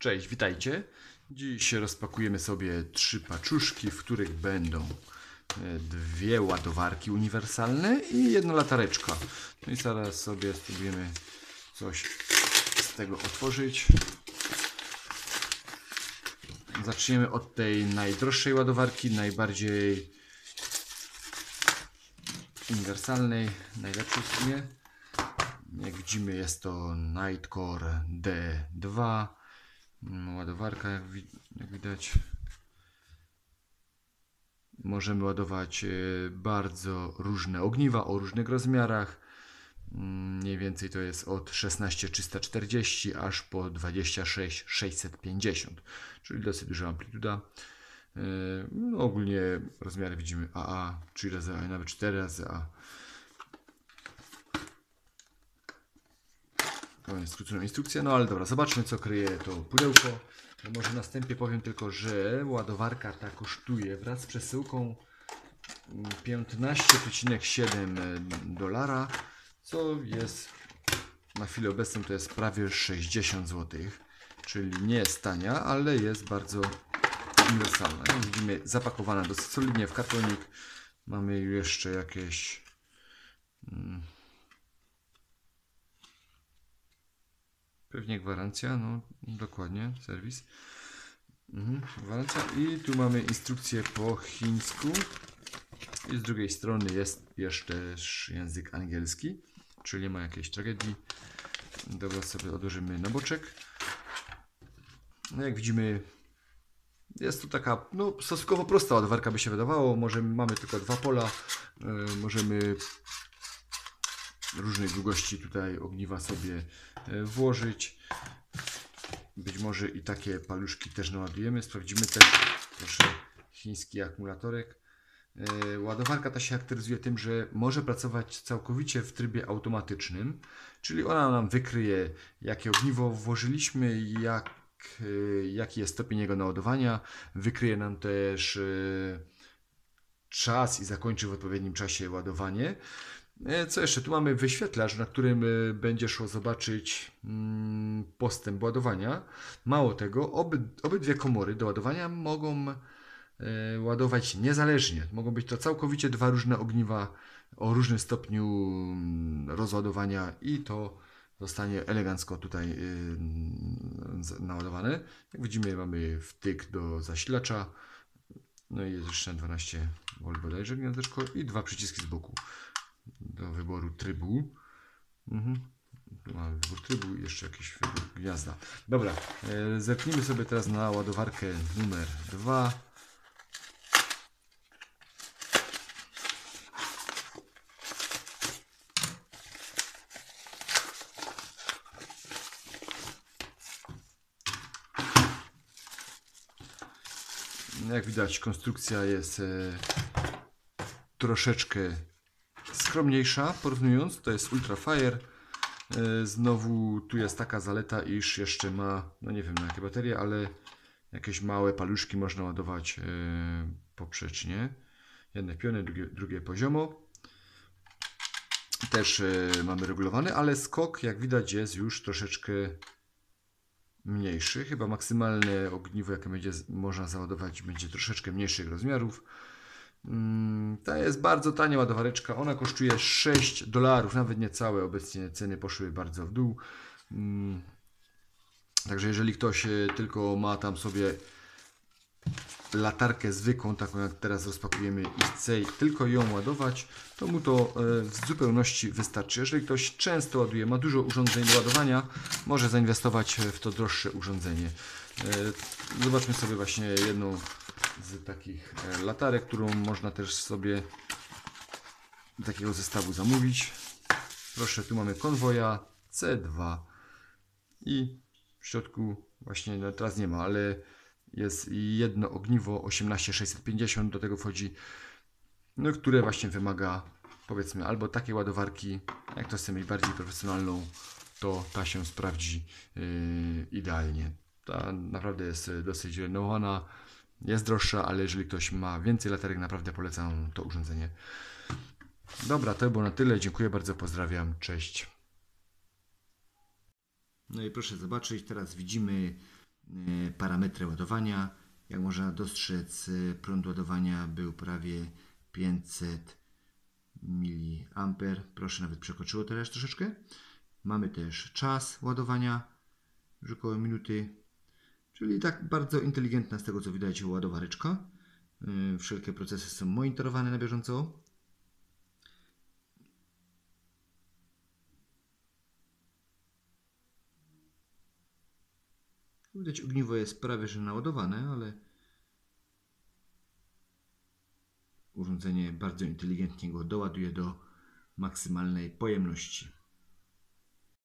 Cześć, witajcie. Dziś rozpakujemy sobie trzy paczuszki, w których będą e, dwie ładowarki uniwersalne i jedna latareczka. No i zaraz sobie spróbujemy coś z tego otworzyć. Zaczniemy od tej najdroższej ładowarki, najbardziej uniwersalnej, najlepszej w sumie. Jak widzimy jest to Nightcore D2 Mm, ładowarka jak, wi jak widać. Możemy ładować e, bardzo różne ogniwa o różnych rozmiarach. Mm, mniej więcej to jest od 16340 aż po 26650 czyli dosyć duża amplituda. E, no ogólnie rozmiary widzimy AA 3 razy A nawet 4 razy A Jest skróconą instrukcję, no ale dobra, zobaczmy co kryje to pudełko. No może na wstępie powiem tylko, że ładowarka ta kosztuje wraz z przesyłką 15,7 dolara, co jest na chwilę obecną to jest prawie 60 zł, czyli nie jest tania, ale jest bardzo uniwersalna. Jak widzimy zapakowana dosyć solidnie w kartonik. Mamy jeszcze jakieś mm, Pewnie gwarancja, no dokładnie, serwis. Mhm, gwarancja. I tu mamy instrukcję po chińsku. I z drugiej strony jest jeszcze język angielski, czyli nie ma jakiejś tragedii. Dobra, sobie odłożymy na boczek. No jak widzimy, jest to taka no, stosunkowo prosta ładowarka by się wydawało. Może mamy tylko dwa pola. Yy, możemy różnej długości tutaj ogniwa sobie e, włożyć. Być może i takie paluszki też naładujemy. Sprawdzimy też, proszę, chiński akumulatorek. E, ładowarka ta się charakteryzuje tym, że może pracować całkowicie w trybie automatycznym, czyli ona nam wykryje, jakie ogniwo włożyliśmy, jak, e, jaki jest stopień jego naładowania. Wykryje nam też czas i zakończy w odpowiednim czasie ładowanie. E, co jeszcze? Tu mamy wyświetlacz, na którym e, będzie szło zobaczyć mm, postęp ładowania. Mało tego, oby, obydwie komory do ładowania mogą e, ładować niezależnie. Mogą być to całkowicie dwa różne ogniwa o różnym stopniu mm, rozładowania i to zostanie elegancko tutaj naładowane. Jak widzimy mamy wtyk do zasilacza. No i jest jeszcze 12 V bodajże gniazdeczko i dwa przyciski z boku do wyboru trybu. Mhm. Mamy wybór trybu i jeszcze jakiś wybór gniazda. Dobra, e, zerknijmy sobie teraz na ładowarkę numer 2. Jak widać, konstrukcja jest e, troszeczkę skromniejsza porównując, to jest Ultra Fire. E, znowu tu jest taka zaleta, iż jeszcze ma, no nie wiem na jakie baterie, ale jakieś małe paluszki można ładować e, poprzecznie. Jedne piony, drugie, drugie poziomo. Też e, mamy regulowany, ale skok jak widać jest już troszeczkę mniejszy. Chyba maksymalne ogniwo jakie będzie można załadować będzie troszeczkę mniejszych rozmiarów. Mm, ta jest bardzo tania ładowareczka. Ona kosztuje 6 dolarów, nawet niecałe. Obecnie ceny poszły bardzo w dół. Mm, także jeżeli ktoś e, tylko ma tam sobie latarkę zwykłą, taką jak teraz rozpakujemy i chce tylko ją ładować, to mu to e, w zupełności wystarczy. Jeżeli ktoś często ładuje, ma dużo urządzeń do ładowania, może zainwestować w to droższe urządzenie. E, zobaczmy sobie właśnie jedną z takich e, latarek, którą można też sobie do takiego zestawu zamówić. Proszę, tu mamy konwoja C2 i w środku właśnie no teraz nie ma, ale jest jedno ogniwo 18650 do tego wchodzi, no, które właśnie wymaga powiedzmy albo takiej ładowarki, jak to chcemy mieć bardziej profesjonalną, to ta się sprawdzi yy, idealnie. Ta naprawdę jest dosyć renowana jest droższa, ale jeżeli ktoś ma więcej latarek, naprawdę polecam to urządzenie. Dobra, to było na tyle. Dziękuję bardzo, pozdrawiam. Cześć. No i proszę zobaczyć, teraz widzimy e, parametry ładowania. Jak można dostrzec, e, prąd ładowania był prawie 500 mA. Proszę, nawet przekroczyło teraz troszeczkę. Mamy też czas ładowania, już około minuty. Czyli tak bardzo inteligentna z tego co widać ładowareczka. Yy, Wszelkie procesy są monitorowane na bieżąco. Widać ogniwo jest prawie że naładowane, ale urządzenie bardzo inteligentnie go doładuje do maksymalnej pojemności.